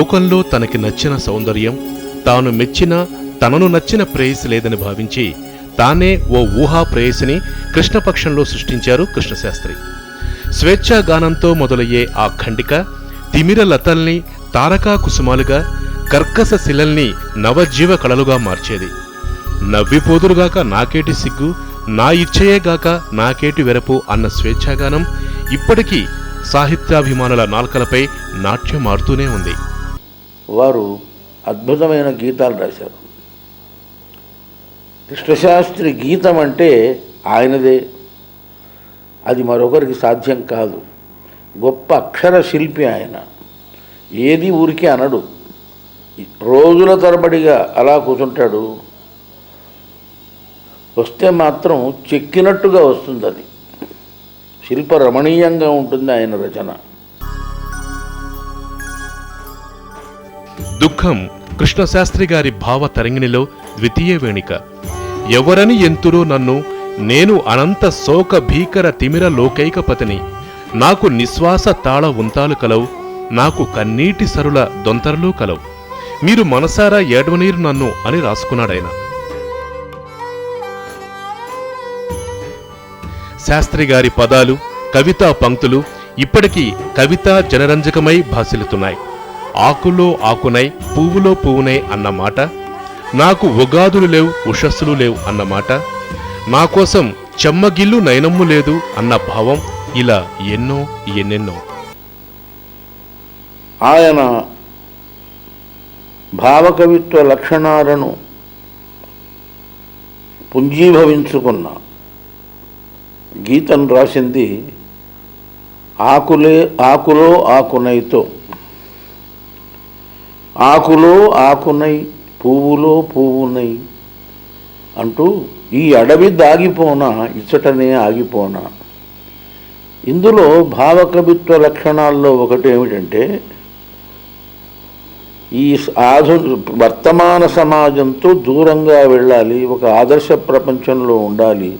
లోకంలో తనకి నచ్చిన సౌందర్యం తాను మెచ్చిన తనను నచ్చిన ప్రేయసి లేదని భావించి తానే ఓ ఊహా ప్రేయసిని కృష్ణపక్షంలో సృష్టించారు కృష్ణశాస్త్రి. స్వేచ్ఛాగానంతో మొదలయ్యే ఆ ఖండిక తిమిర లతల్ని తారకా కుసుమాలుగా కర్కస శిలల్ని నవజీవ కళలుగా మార్చేది. నవ్విపోదురుగాక నాకేటి సిగ్గు నా ఇచ్చయేగాక నాకేటి వెరపు అన్న స్వేచ్ఛాగానం ఇప్పటికీ సాహిత్యాభిమానుల నాల్కలపై నాట్యం మారుతూనే ఉంది. వారు అద్భుతమైన గీతాలు రాశారు. కృష్ణశాస్త్రి గీతం అంటే ఆయనదే. అది మరొకరికి సాధ్యం కాదు. గొప్ప అక్షర శిల్పి ఆయన. ఏది ఊరికి అనడు. రోజుల తరబడిగా అలా కూర్చుంటాడు. వస్తే మాత్రం చెక్కినట్టుగా వస్తుంది అది శిల్ప రమణీయంగా ఉంటుంది ఆయన రచన. దుఃఖం కృష్ణశాస్త్రి గారి భావ తరంగిణిలో ద్వితీయ వేణిక. ఎవరని ఎంతురో నన్ను నేను అనంత శోక భీకర తిమిర లోకైకపతిని నాకు నిశ్వాస తాళ ఉంతాలు కలవు నాకు కన్నీటి సరుల దొంతరలు కలవు. మీరు మనసారా ఏడవనీరు నన్ను అని రాసుకున్నాడాయన. శాస్త్రి గారి పదాలు కవితా పంక్తులు ఇప్పటికీ కవితా జనరంజకమై భాసిల్లుతున్నాయి. ఆకులో ఆకునై పువ్వులో పువ్వునై అన్నమాట నాకు ఉగాదులు లేవు ఉషస్సులు లేవు అన్నమాట నా కోసం చెమ్మగిల్లు నయనమ్ము లేదు అన్న భావం ఇలా ఎన్నో ఎన్నెన్నో. ఆయన భావకవిత్వ లక్షణాలను పుంజీభవించుకున్న గీతం రాసింది ఆకులే ఆకులో ఆకునైతో. ఆకులో ఆకునై పువ్వులో పువ్వునై అంటూ ఈ అడవి దాగిపోనా ఇచ్చటనే ఆగిపోనా? ఇందులో భావకవిత్వ లక్షణాల్లో ఒకటి ఏమిటంటే ఈ ఆధు వర్తమాన సమాజంతో దూరంగా వెళ్ళాలి ఒక ఆదర్శ ప్రపంచంలో ఉండాలి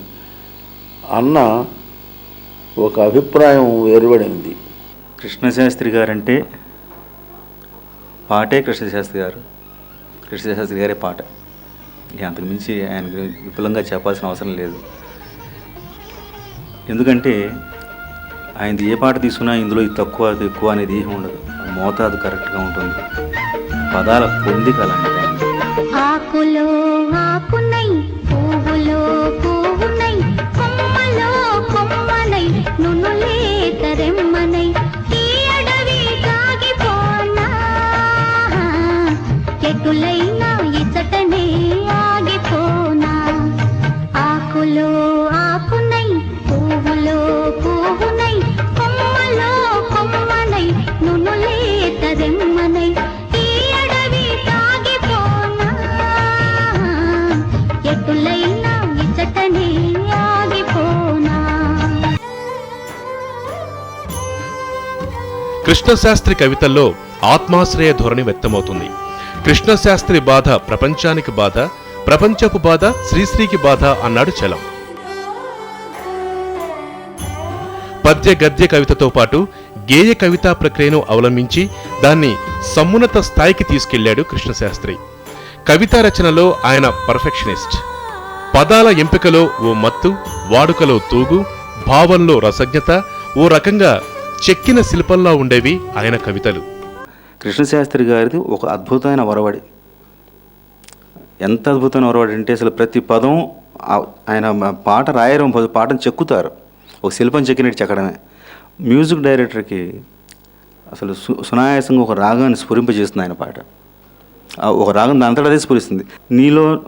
అన్న ఒక అభిప్రాయం ఏర్పడింది. కృష్ణశాస్త్రి గారంటే పాటే కృష్ణశాస్త్రి గారు. కృష్ణశాస్త్రి గారే పాట. అంతకుమించి అంతకు మించి ఆయన విపులంగా చెప్పాల్సిన అవసరం లేదు. ఎందుకంటే ఆయనది ఏ పాట తీసుకున్నా ఇందులో ఇది తక్కువ అది ఎక్కువ అనేది ఏమి ఉండదు. మోతాదు కరెక్ట్గా ఉంటుంది. పదాల పొందిక అలాంటిది ఆకులో ఎటులైనా ఇచ్చటనే ఆగిపోనా? ఆకులో ఆకునై పువ్వులో పువ్వునై కొమ్మలో కొమ్మనై నునులే తరెమ్మనై ఈ అడవి ఎటులైనా ఆగిపోనా? కృష్ణశాస్త్రి కవితల్లో ఆత్మాశ్రయ ధోరణి వ్యక్తమవుతుంది. కృష్ణశాస్త్రి బాధ ప్రపంచానికి బాధ ప్రపంచపు బాధ శ్రీశ్రీకి బాధ అన్నాడు చలం. పద్య గద్య కవితతో పాటు గేయ కవితా ప్రక్రియను అవలంబించి దాన్ని సమున్నత స్థాయికి తీసుకెళ్ళాడు కృష్ణశాస్త్రి. కవితా రచనలో ఆయన పర్ఫెక్షనిస్ట్. పదాల ఎంపికలో ఓ మత్తు వాడుకలో తూగు భావంలో రసజ్ఞత ఓ రకంగా చెక్కిన శిల్పంలా ఉండేవి ఆయన కవితలు. కృష్ణశాస్త్రి గారిది ఒక అద్భుతమైన ఒరవడి ఎంత అద్భుతమైన ఒరవడి అంటే అసలు ప్రతి పదం ఆయన పాట రాయడం పద- పాటను చెక్కుతారు. ఒక శిల్పం చెక్కినట్టు చెక్కడమే. మ్యూజిక్ డైరెక్టర్కి అసలు సు సునాయాసంగా ఒక రాగాన్ని స్ఫురింపజేస్తుంది ఆయన పాట. ఒక రాగం దాంతటా అదే స్ఫురిస్తుంది. నీలో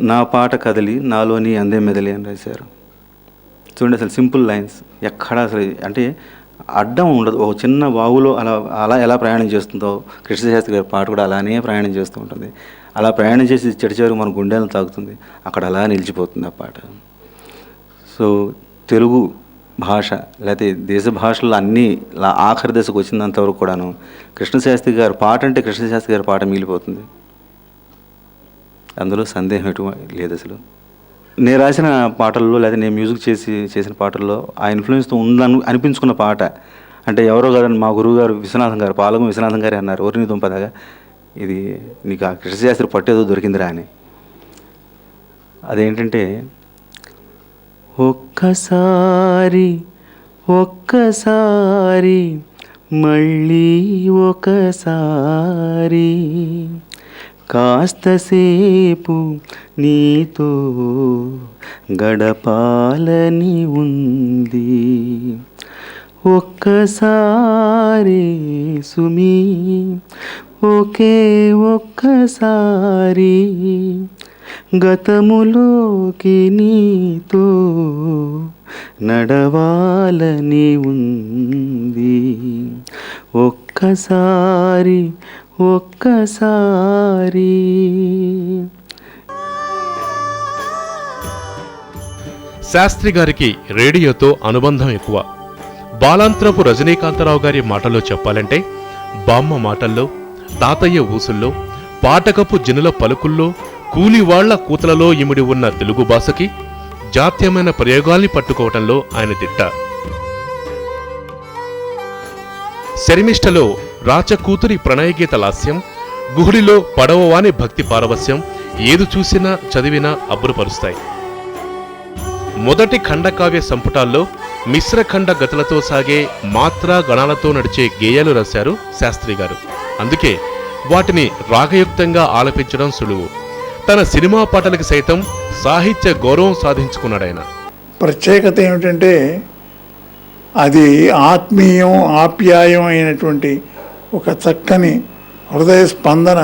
నా పాట కదలి నాలో నీ అందే మెదలి అని రాశారు. చూడండి అసలు సింపుల్ లైన్స్. ఎక్కడ అసలు అంటే అడ్డం ఉండదు. ఒక చిన్న వాగులో అలా అలా ఎలా ప్రయాణం చేస్తుందో కృష్ణశాస్త్రి గారి పాట కూడా అలానే ప్రయాణం చేస్తూ ఉంటుంది. అలా ప్రయాణం చేసి చెడిచేరు మన గుండెలను తాకుతుంది. అక్కడ అలా నిలిచిపోతుంది ఆ పాట. సో తెలుగు భాష లేకపోతే దేశ భాషల్లో అన్నీ లా- ఆఖరి దశకు వచ్చినంతవరకు కూడాను కృష్ణశాస్త్రి గారి పాట అంటే కృష్ణశాస్త్రి గారి పాట మిగిలిపోతుంది. అందులో సందేహం ఎటు లేదు అసలు. నేను రాసిన పాటల్లో లేదా నేను మ్యూజిక్ చేసి చేసిన పాటల్లో ఆ ఇన్ఫ్లుయెన్స్తో ఉందని అనిపించుకున్న పాట అంటే ఎవరో కాదని మా గురువు గారు విశ్వనాథం గారు పాలకం విశ్వనాథం గారే అన్నారు ఓరిని దుంపదగా ఇది నీకు ఆ కృష్ణశాస్త్రి పట్టేదో దొరికిందిరా అని. అదేంటంటే ఒక్కసారి ఒక్కసారి మళ్ళీ ఒకసారి కాస్తసేపు నీతో గడపాలని ఉంది. ఒక్కసారి సుమి ఒకే ఒక్కసారి గతములోకి నీతో నడవాలని ఉంది. ఒక్కసారి ఒక్కసారి. శాస్త్రి గారికి రేడియోతో అనుబంధం ఎక్కువ. బాలాంత్రపు రజనీకాంతరావు గారి మాటల్లో చెప్పాలంటే బామ్మ మాటల్లో తాతయ్య ఊసుల్లో పాటకపు జనుల పలుకుల్లో కూలివాళ్ళ కూతలలో ఇమిడి ఉన్న తెలుగు భాషకి జాత్యమైన ప్రయోగాల్ని పట్టుకోవటంలో ఆయన దిట్ట. శర్మిష్టలో రాచకూతురి ప్రణయగీత లాస్యం గుహుడిలో పడవవాని భక్తి పారవస్యం ఏది చూసినా చదివినా అబ్బురపరుస్తాయి. మొదటి ఖండకావ్య సంపుటాల్లో మిశ్రఖండ గతులతో సాగే మాత్రా గణాలతో నడిచే గేయాలు రాశారు శాస్త్రి గారు అందుకే వాటిని రాగయుక్తంగా ఆలపించడం సులువు. తన సినిమా పాటలకు సైతం సాహిత్య గౌరవం సాధించుకున్నాడాయన ప్రత్యేకత ఏమిటంటే అది ఆత్మీయం ఆప్యాయం అయినటువంటి ఒక చక్కని హృదయ స్పందన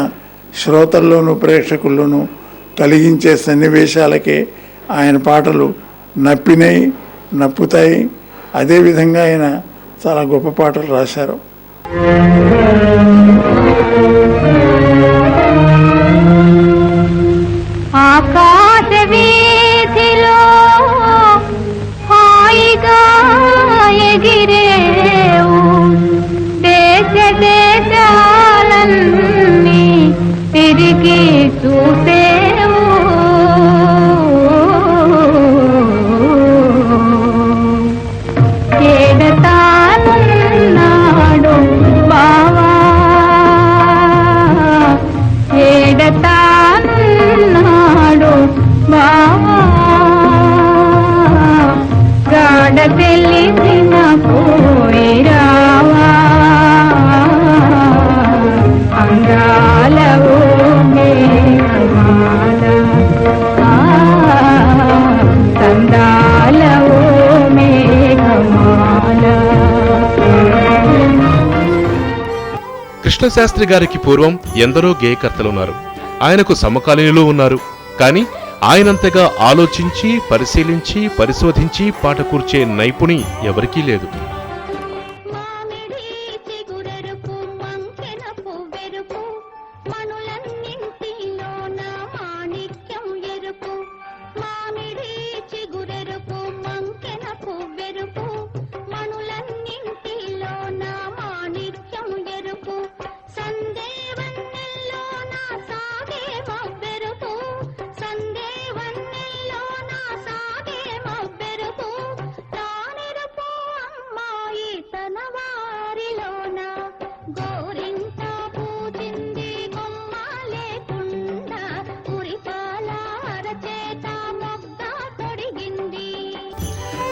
శ్రోతల్లోనూ ప్రేక్షకుల్లోనూ కలిగించే సన్నివేశాలకే ఆయన పాటలు నప్పినాయి నప్పుతాయి. అదేవిధంగా ఆయన చాలా గొప్ప పాటలు రాశారు. ఆకాశ వీధిలో తెలిసిన పోయిరావా? కృష్ణశాస్త్రి గారికి పూర్వం ఎందరో గేయకర్తలున్నారు. ఆయనకు సమకాలీనులు ఉన్నారు. కానీ ఆయనంతగా ఆలోచించి పరిశీలించి పరిశోధించి పాటకూర్చే నైపుణి ఎవరికీ లేదు.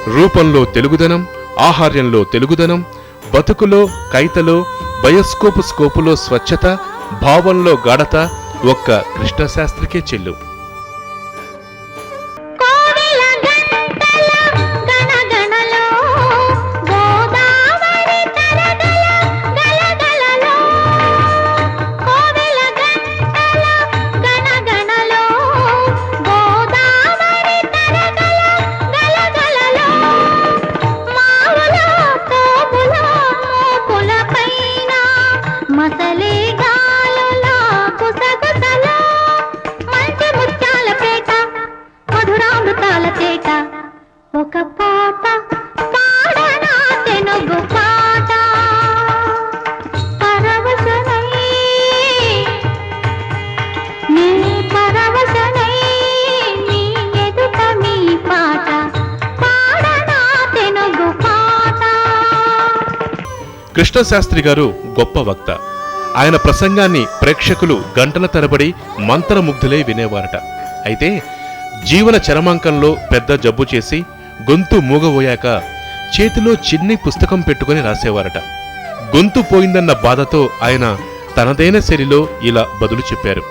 రూపంలో తెలుగుదనం ఆహార్యంలో తెలుగుదనం బతుకులో కైతలో బయోస్కోపు స్కోపులో స్వచ్ఛత భావంలో గాఢత ఒక్క కృష్ణశాస్త్రికే చెల్లు. కృష్ణశాస్త్రి గారు గొప్ప వక్త. ఆయన ప్రసంగాన్ని ప్రేక్షకులు గంటల తరబడి మంత్రముగ్ధులై వినేవారట. అయితే జీవన చరమాంకంలో పెద్ద జబ్బు చేసి గొంతు మూగబోయాక చేతిలో చిన్ని పుస్తకం పెట్టుకుని రాసేవారట. గొంతు పోయిందన్న బాధతో ఆయన తనదైన శైలిలో ఇలా బదులు చెప్పారు.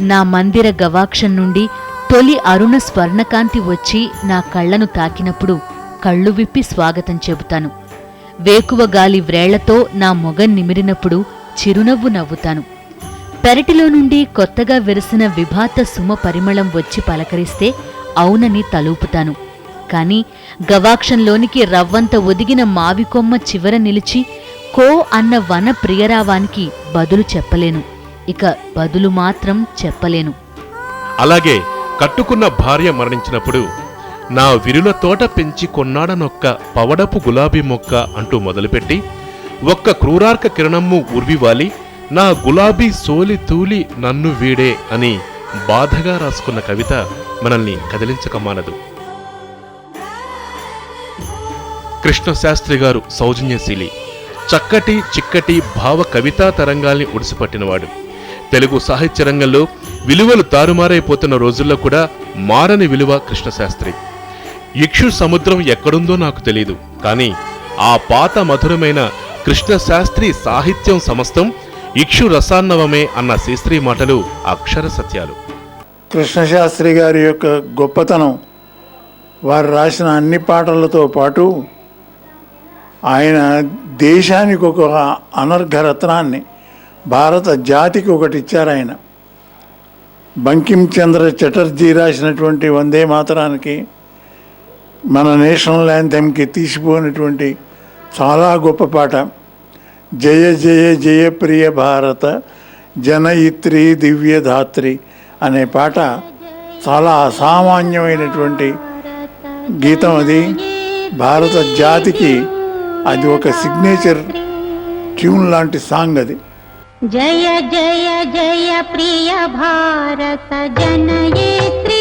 నా మందిర గవాక్షం నుండి తొలి అరుణ స్వర్ణకాంతి వచ్చి నా కళ్ళను తాకినప్పుడు కళ్ళు విప్పి స్వాగతం చెబుతాను. వేకువ గాలి వ్రేళ్ళతో నా మొగం నిమిరినప్పుడు చిరునవ్వు నవ్వుతాను. పెరటిలో నుండి కొత్తగా విరిసిన విభాత సుమ పరిమళం వచ్చి పలకరిస్తే అవునని తలూపుతాను. కాని గవాక్షంలోనికి రవ్వంత ఒదిగిన మావికొమ్మ చివర నిలిచి కో అన్న వన ప్రియరావానికి బదులు చెప్పలేను. ఇక బదులు మాత్రం చెప్పలేను. అలాగే కట్టుకున్న భార్య మరణించినప్పుడు నా విరుల తోట పెంచి కొన్నాడనొక్క పవడపు గులాబీ మొక్క అంటూ మొదలుపెట్టి ఒక్క క్రూరార్క కిరణమ్ము ఉర్వివాలి నా గులాబీ సోలి తూలి నన్ను వీడే అని బాధగా రాసుకున్న కవిత మనల్ని కదిలించక మానదు. కృష్ణశాస్త్రి గారు సౌజన్యశీలి చక్కటి చిక్కటి భావ కవితా తరంగాల్ని ఉడిసిపట్టినవాడు. తెలుగు సాహిత్య రంగంలో విలువలు తారుమారైపోతున్న రోజుల్లో కూడా మారని విలువ కృష్ణశాస్త్రి. ఇక్షు సముద్రం ఎక్కడుందో నాకు తెలియదు కానీ ఆ పాత మధురమైన కృష్ణశాస్త్రి సాహిత్యం సమస్తం ఇక్షు రసాన్నవమే అన్న శ్రీశ్రీ మాటలు అక్షర సత్యాలు. కృష్ణశాస్త్రి గారి యొక్క గొప్పతనం వారు రాసిన అన్ని పాటలతో పాటు ఆయన దేశానికి ఒక అనర్ఘరత్నాన్ని భారత జాతికి ఒకటి ఇచ్చారు ఆయన. బంకిం చంద్ర చటర్జీ రాసినటువంటి వందే మాతరానికి మన నేషనల్ యాంథెమ్కి తీసిపోయినటువంటి చాలా గొప్ప పాట. జయ జయ జయ ప్రియ భారత జనయిత్రి దివ్యధాత్రి అనే పాట చాలా అసామాన్యమైనటువంటి గీతం అది. భారత జాతికి అది ఒక సిగ్నేచర్ ట్యూన్ లాంటి సాంగ్ అది. జయ జయ జయ ప్రియ భారత జనయేత్రి